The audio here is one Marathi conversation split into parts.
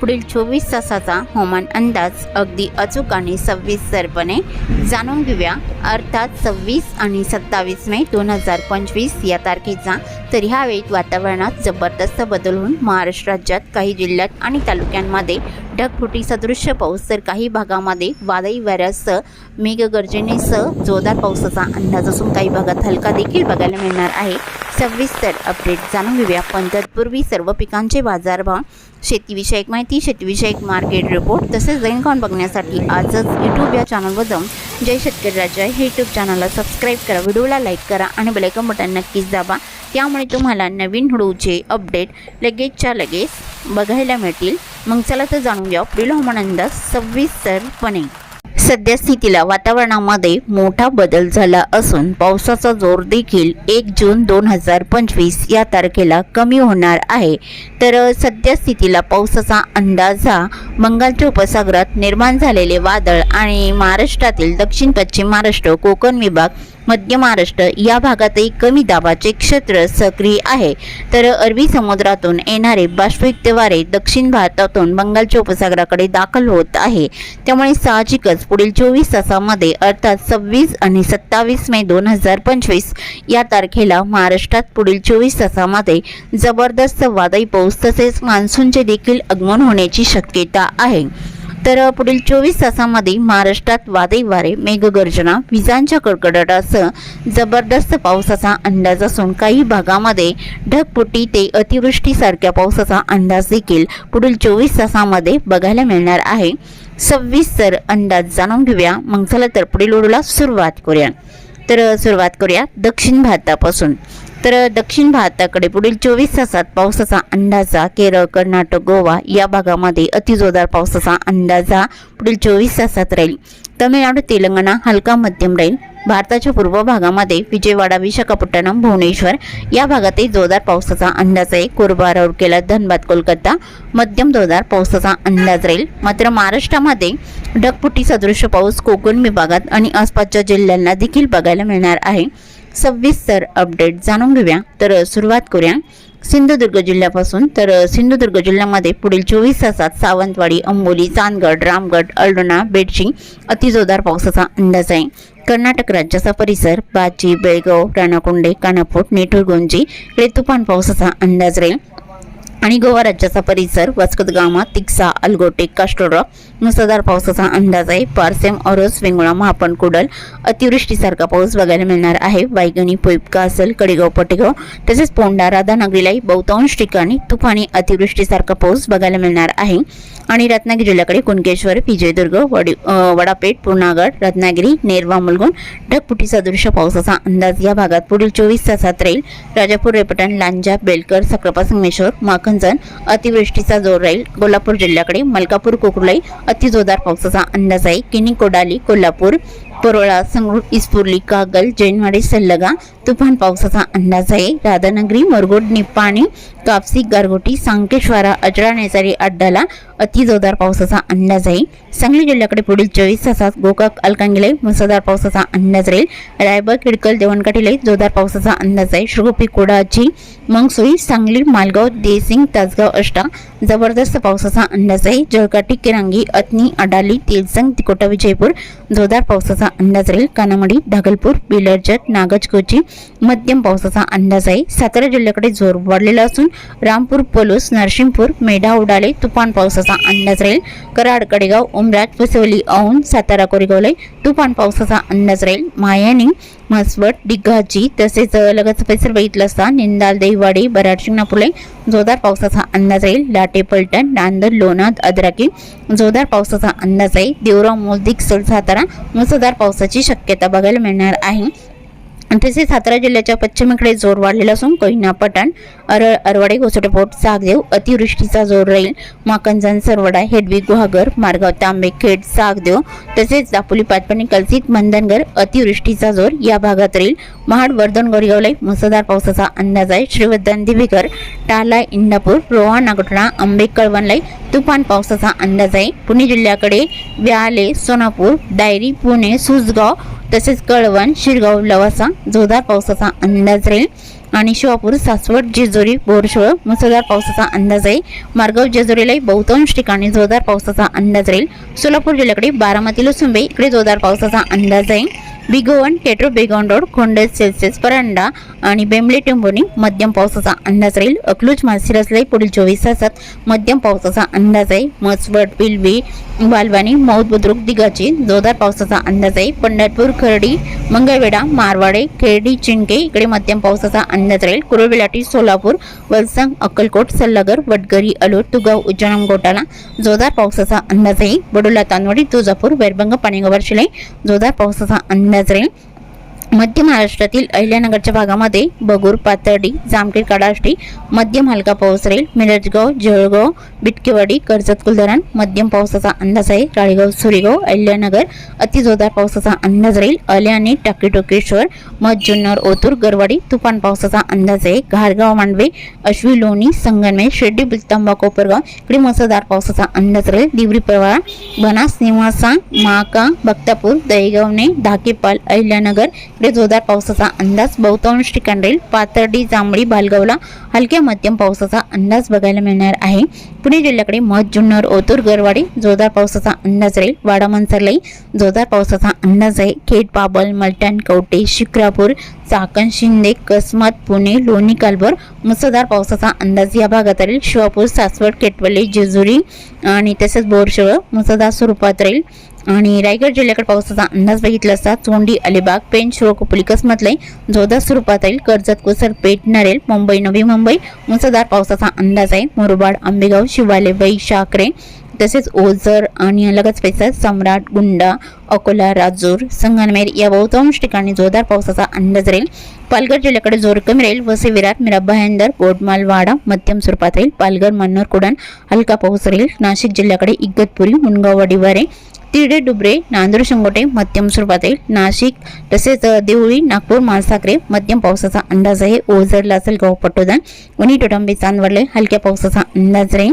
पुढील चोवीस तासाचा हवामान अंदाज अगदी अचूक आणि सविस्तरपणे जाणून घेऊया. अर्थात सव्वीस आणि सत्तावीस मे दोन हजार पंचवीस या तारखेचा. तर ह्यावेळी वातावरणात जबरदस्त बदल होऊन महाराष्ट्र राज्यात काही जिल्ह्यात आणि तालुक्यांमध्ये ढगफुटी सदृश्य पाऊस तर काही भागामध्ये वादळी वाऱ्यासह मेघगर्जनेसह जोरदार पावसाचा अंदाज असून काही भागात हलका देखील बघायला मिळणार आहे. सविस्तर अपडेट जाणून घेऊया. पण तत्पूर्वी सर्व पिकांचे बाजारभाव शेतीविषयक माहिती शेतीविषयक मार्केट रिपोर्ट तसेच दैनकाउंट बघण्यासाठी आजच यूट्यूब या चॅनलवर जाऊन जय शेतकरी राजा हे यूट्यूब चॅनलला सबस्क्राईब करा व्हिडिओला लाईक करा आणि बेलायकन बटन नक्कीच दाबा. त्यामुळे तुम्हाला नवीन हुडूचे अपडेट लगेचच्या लगेच बघायला मिळतील. मग चला तर जाणून घ्या. पुढील हवामान अंदाज सविस्तरपणे सध्या स्थितीला वातावरणामध्ये मोठा बदल झाला असून पावसाचा जोर देखील एक जून दोन हजार पंचवीस या तारखेला कमी होणार आहे. तर सद्यस्थितीला सध्या स्थितीला पावसाचा अंदाज हा बंगालच्या उपसागरात निर्माण झालेले वादळ आणि महाराष्ट्रातील दक्षिण पश्चिम महाराष्ट्र कोकण विभाग मध्य महाराष्ट्र या भागातही कमी दाबाचे क्षेत्र सक्रिय आहे. तर अरबी समुद्रातून येणारे बाष्पयुक्त वारे दक्षिण भारतातून बंगालच्या उपसागराकडे दाखल होत आहे. त्यामुळे साहजिकच पुढील चोवीस तासामध्ये अर्थात सव्वीस आणि सत्तावीस मे दोन हजार पंचवीस या तारखेला महाराष्ट्रात पुढील चोवीस तासामध्ये जबरदस्त वादळी पाऊस तसेच मान्सूनचे देखील आगमन होण्याची शक्यता आहे. तर पुढील चोवीस तासामध्ये महाराष्ट्रात वादळी वारे मेघगर्जना विजांच्या कडकडाटासह जबरदस्त पावसाचा अंदाज असून काही भागामध्ये ढगपुटी ते अतिवृष्टीसारख्या पावसाचा अंदाज देखील पुढील चोवीस तासामध्ये बघायला मिळणार आहे. सव्वीस तर अंदाज जाणून घेऊया. मग चला तर पुढील ओढूला सुरुवात करूया. तर सुरुवात करूया दक्षिण भारतापासून. तर दक्षिण भारताकडे पुढील चोवीस तासात पावसाचा अंदाजा केरळ कर्नाटक गोवा या भागामध्ये अतिजोरदार पावसाचा अंदाजा पुढील चोवीस तासात राहील. तमिळनाडू तेलंगणा हलका मध्यम राहील. भारताच्या पूर्व भागामध्ये विजयवाडा विशाखापट्टणम भुवनेश्वर या भागातही जोरदार पावसाचा अंदाज आहे. कोरबा राऊरकेला धनबाद कोलकाता मध्यम जोरदार पावसाचा अंदाज राहील. मात्र महाराष्ट्रामध्ये ढगफुटी सदृश पाऊस कोकण विभागात आणि आसपासच्या जिल्ह्यांना देखील बघायला मिळणार आहे. सविस्तर अपडेट जाणून घेऊया. तर सुरुवात करूया. सिंधुदुर्ग जिल्ह्यापासून. तर सिंधुदुर्ग जिल्ह्यामध्ये पुढील चोवीस तासात सावंतवाडी अंबोली चांदगड रामगड अल्डोणा बेडशी अतिजोरदार पावसाचा अंदाज आहे. कर्नाटक राज्याचा परिसर बाची बेळगाव राणाकुंडे कानापूर नेटुरगोंजी रेतुपान तुफान पावसाचा अंदाज राहील. आणि गोवा राज्याचा परिसर वस्कतगामा तिक्सा अलगोटे कास्टोड्रॉ मुसळधार पावसाचा अंदाज आहे. पारसेम औरस वेंगुळा महापण कुडल अतिवृष्टीसारखा पाऊस बघायला मिळणार आहे. वायगणी पोईपका असेल कडेगाव पटेगाव तसेच पोंडा राधानगरीलाही बहुतांश ठिकाणी तुफानी अतिवृष्टीसारखा पाऊस बघायला मिळणार आहे. आणि रत्नागिरी जिल्ह्याकडे कुणकेश्वर विजयदुर्ग वडी वडापेठ पूर्णागड रत्नागिरी नेरवा मुलगुण ढगपुटी सदृश्य पावसाचा अंदाज या भागात पुढील चोवीस तासात राहील. राजापूर रेपटण लांजा बेलकर सक्रापा संगमेश्वर माखनजन अतिवृष्टीचा जोर राहील. कोल्हापूर जिल्ह्याकडे मलकापूर कोकरुलाई अतिजोरदार पावसाचा अंदाज आहे. किनी कोडाली कोल्हापूर परोळा संगरूळ इस्पुर्ली कागल जैनवाडी सल्लगा तुफान पावसाचा अंदाज आहे. राधानगरी मरगोड निप्पाणी कापसी गारगोटी सांकेश्वरा अजळा नेसारी अड्डाला अतिजोरदार पावसाचा अंदाज आहे. सांगली जिल्ह्याकडे पुढील चोवीस तासात गोकाक अलकांगिले मुसळधार पावसाचा अंदाज राहील. रायबा खिडकल देवणकाठीलाही जोरदार पावसाचा अंदाज आहे. श्रुगोपी कोडाची मंगसोई सांगली मालगाव देसिंग तासगाव अष्टा जबरदस्त पावसाचा अंदाज आहे. जळकाटी किरांगी अतनी अडाली तेलसंग तिकोटा विजयपूर जोरदार पावसाचा अंदाज राहील कानामडी ढागलपूर बिलरजत नागजकोची मध्यम पावसाचा अंदाज आहे सातारा जिल्ह्याकडे जोर वाढलेला असून रामपूर पलूस नरसिंहपूर मेढा उडाले तुफान पावसाचा अंदाज राहील कराड कडेगाव उमराज फसवली औंध सातारा कोरेगावलाई तुफान पावसाचा अंदाज राहील मायानी म्हसवट डिग्गाजी तसेच अ, लगतचा परिसर बघितला असता निंदाल देवाडी बराड शिंगणापूरला जोरदार पावसाचा अंदाज राहील लाटे पलटण नांदर लोणाद अद्राकी जोरदार पावसाचा अंदाज आहे देवराव मोलदिक सर सातारा मुसळधार पावसाची शक्यता बघायला मिळणार आहे. तसेच सातारा जिल्ह्याच्या पश्चिमेकडे जोर वाढलेला असून कोयना पठाण अरळ अरवाडे घोसडेपोट सागदेव अतिवृष्टीचा जोर राहील. माकंजन सरवडा हेडवी गुहागर मारगाव तांबेखेड सागदेव तसेच दापोली पाचपणी कलसिक मंदनगर अतिवृष्टीचा जोर या भागात राहील. महाड वर्धन गोरेगावलाई मुसळधार पावसाचा अंदाज आहे. श्रीवर्धन दिवेकर टाला इंदापूर रोहा नागोठणा आंबे कळवणलाई तुफान पावसाचा अंदाज आहे. पुणे जिल्ह्याकडे व्याले सोनापूर डायरी पुणे सुसगाव तसेच कळवण शिरगाव लवासा जोरदार पावसाचा अंदाज राहील. आणि शिवापूर सासवड जेजुरी बोरशोळ मुसळधार पावसाचा अंदाज आहे. मार्गाव जेजुरीलाही बहुतांश ठिकाणी जोरदार पावसाचा अंदाज राहील. सोलापूर जिल्ह्याकडे बारामती लसुंबे इकडे जोरदार पावसाचा अंदाज आहे. बिगोवन केट्रो बेगॉन रोड खोंडे सेल्सिअस परांडा आणि बेंबले टेंबोनी मध्यम पावसाचा अंदाज राहील. अकलूज मासिरसलाही पुढील चोवीस तासात मध्यम पावसाचा अंदाज आहे. मसवड पिलवी बालवानी मौत बुद्रुक दिगाची जोरदार पावसाचा अंदाज आहे. पंढरपूर खर्डी मंगळवेढा मारवाडे खेर्डी चिंके इकडे मध्यम पावसाचा अंदाज राहील. कुरुळबेलाटी सोलापूर वलसंग अक्कलकोट सल्लागर वडगरी अलोट तुगाव उज्जैन गोटाला जोरदार पावसाचा अंदाज आहे. बडोला तानवडी तुळजापूर वैरभंग पाणीगोवर शिलाई जोरदार पावसाचा अंदाज राहील मध्य महाराष्ट्रातील अहिल्यानगरच्या भागामध्ये बगूर पाथर्डी जामखेड काडाष्टी मध्यम हलका पाऊस राहील. मिरजगाव जळगाव बिटकेवाडी कर्जत कुलधरण मध्यम पावसाचा अंदाज आहे. राळेगाव सुरेगाव अहिल्यानगर अतिजोरदार पावसाचा अंदाज राहील. अल्याने टाकी टोकेश्वर मध जुन्नर ओतूर गरवाडी तुफान पावसाचा अंदाज आहे. घारगाव मांडवे अश्वी लोणी संगमे शेड्डी बिलतांबा कोपरगाव इकडे मुसळधार पावसाचा अंदाज राहील. दिवरी परवाळा बनास निवासा माका बक्तापूर दहीगावणे धाकेपाल अहिल्यानगर इकडे जोरदार पावसाचा अंदाज बहुतांश ठिकाण राहील पाथर्डी जांभळी बालगावला हलक्या मध्यम पावसाचा अंदाज बघायला मिळणार आहे. पुणे जिल्ह्याकडे मध जुन्नर ओतूर गरवाडी जोरदार पावसाचा अंदाज राहील. वाडा मनसरलाही जोरदार पावसाचा अंदाज आहे. खेड पाबल मलटण कवटे शिक्रापूर चाकण शिंदे कसमत पुणे लोणी कालभर मुसळधार पावसाचा अंदाज या भागात राहील. शिवापूर सासवड केटवले जेजुरी आणि तसेच बोरशळ मुसळधार स्वरूपात राहील. आणि रायगड जिल्ह्याकडे पावसाचा अंदाज बघितला असता चोंडी अलिबाग पेंच शिरोकोपली कसमतलाई जोरदार स्वरूपात येईल. कर्जत कोसर पेठ नरेल मुंबई नवी मुंबई मुसळधार पावसाचा अंदाज आहे. मुरबाड आंबेगाव शिवाले बई तसेच ओझर आणि अलगच पैसा सम्राट गुंडा अकोला राजूर संगनमेर या बहुतांश ठिकाणी जोरदार पावसाचा अंदाज राहील. पालघर जिल्ह्याकडे जोर कमी राहील. वसे विराट मिरा भायंदर गोडमाल वाडा मध्यम स्वरूपात राहील. पालघर मन्नर कुडण हलका पाऊस राहील. नाशिक जिल्ह्याकडे इगतपुरी मुनगाव वडिवारे तिरडे डुबरे नांदूर शिंगोटे मध्यम स्वरूपात येईल नाशिक तसेच देवळी नागपूर माळसाकरे मध्यम पावसाचा अंदाज आहे. ओझर लासलगाव पटोदा उनी टोटांबे चांदवडले हलक्या पावसाचा अंदाज राहील.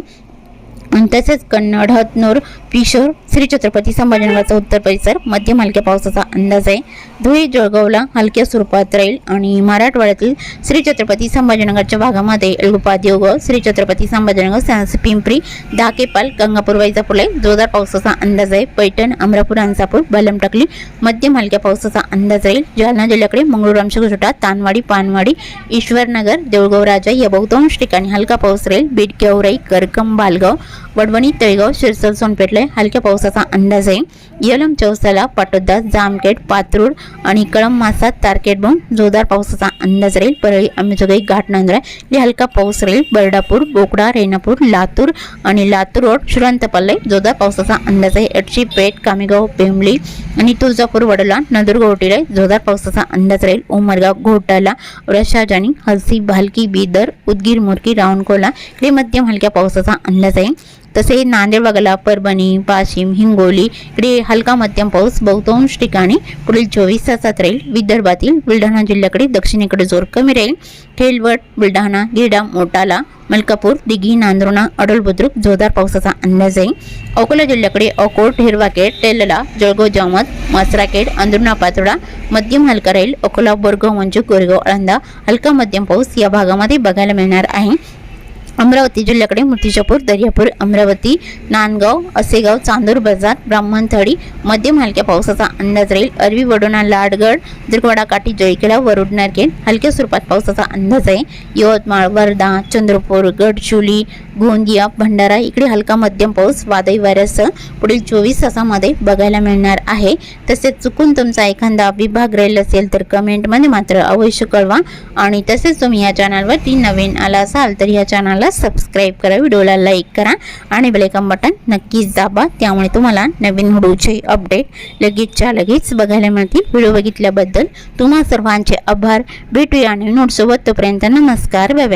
आणि तसेच कन्नड हतनूर पिशोर श्री छत्रपती संभाजीनगरचा उत्तर परिसर मध्यम हलक्या पावसाचा अंदाज आहे. धुळे जळगावला हलक्या स्वरूपात राहील आणि मराठवाड्यातील श्री छत्रपती संभाजीनगरच्या भागामध्ये एलगुपा देवगाव श्री छत्रपती संभाजीनगर सास पिंपरी धाकेपाल गंगापूर वैजापूरला जोरदार पावसाचा अंदाज आहे. पैठण अमरापूर अंसापूर बलमटकली मध्यम हलक्या पावसाचा अंदाज राहील. जालना जिल्ह्याकडे मंगळूर आमच्या तानवाडी पानवाडी ईश्वरनगर देऊळगाव राजा या बहुतांश ठिकाणी हलका पाऊस राहील. बीड गेवराई करकम बालगाव वडवणी तळेगाव शिरसल सोनपेठला हलक्या पावसाचा अंदाज आहे. यलम चौसाला पाटोदा जामखेड पात्रूड आणि कळम मासा तारकेट बन जोरदार पावसाचा अंदाज राहील. परळी अंबेजोगाई घाटनांदरा इथे हलका पाऊस राहील. बर्डापूर बोकडा रेणापूर लातूर आणि लातूर रोड शुरांतपल्ले जोरदार पावसाचा अंदाज आहे. एटशी पेठ कामेगाव पेंबली आणि तुळजापूर वडला नंदुरगोटीला जोरदार पावसाचा अंदाज राहील. उमरगाव घोटाला रशाजानी हलसी भालकी बिदर उदगीर मुरकी रावणकोला इकडे मध्यम हलक्या पावसाचा अंदाज आहे. तसे नांदेड वगळा परभणी वाशिम हिंगोली इकडे हलका मध्यम पाऊस बहुतांश ठिकाणी पुढील चोवीस तासात राहील. विदर्भातील बुलढाणा जिल्ह्याकडे दक्षिणेकडे जोर कमी राहील. खेलवट बुलढाणा गिरडा मोटाला मलकापूर दिघी नांदुर्णा अडोल बुद्रुक जोरदार पावसाचा अंदाज आहे. अकोला जिल्ह्याकडे अकोट हिरवाकेट तेलला जळगाव जामत मसराकेट अंदुर्णा पातोडा मध्यम हलका राहील. अकोला बोरगाव मंजू गोरेगाव अळंदा हलका मध्यम पाऊस या भागामध्ये बघायला मिळणार आहे. अमरावती जिल्ह्याकडे मूर्तिजापूर दर्यापूर अमरावती नांदगाव असेगाव चांदूर बाजार ब्राह्मणथळी मध्यम हलक्या पावसाचा अंदाज राहील. अरवी वडोणा लाडगड दिरवाडा काठी जळखेडा वरुड नारकेल हलक्या स्वरूपात पावसाचा अंदाज आहे. यवतमाळ वर्धा चंद्रपूर गडचुली गोंदिया भंडारा इकडे हलका मध्यम पाऊस वादळी वाऱ्यासह पुढील चोवीस तासामध्ये बघायला मिळणार आहे. तसेच चुकून तुमचा एखादा विभाग राहील असेल तर कमेंटमध्ये मात्र अवश्य कळवा. आणि तसेच तुम्ही या चॅनलवरती नवीन आला असाल तर या चॅनलला सबस्क्राईब करा व्हिडिओला लाईक करा आणि बेलेकम बटन नक्कीच दाबा. त्यामुळे तुम्हाला नवीन व्हिडिओचे अपडेट लगेचच्या लगेच बघायला मिळतील. व्हिडिओ बघितल्याबद्दल तुम्हा सर्वांचे आभार. भेटूया नवीन नोटसोबत तोपर्यंत नमस्कार. बाय.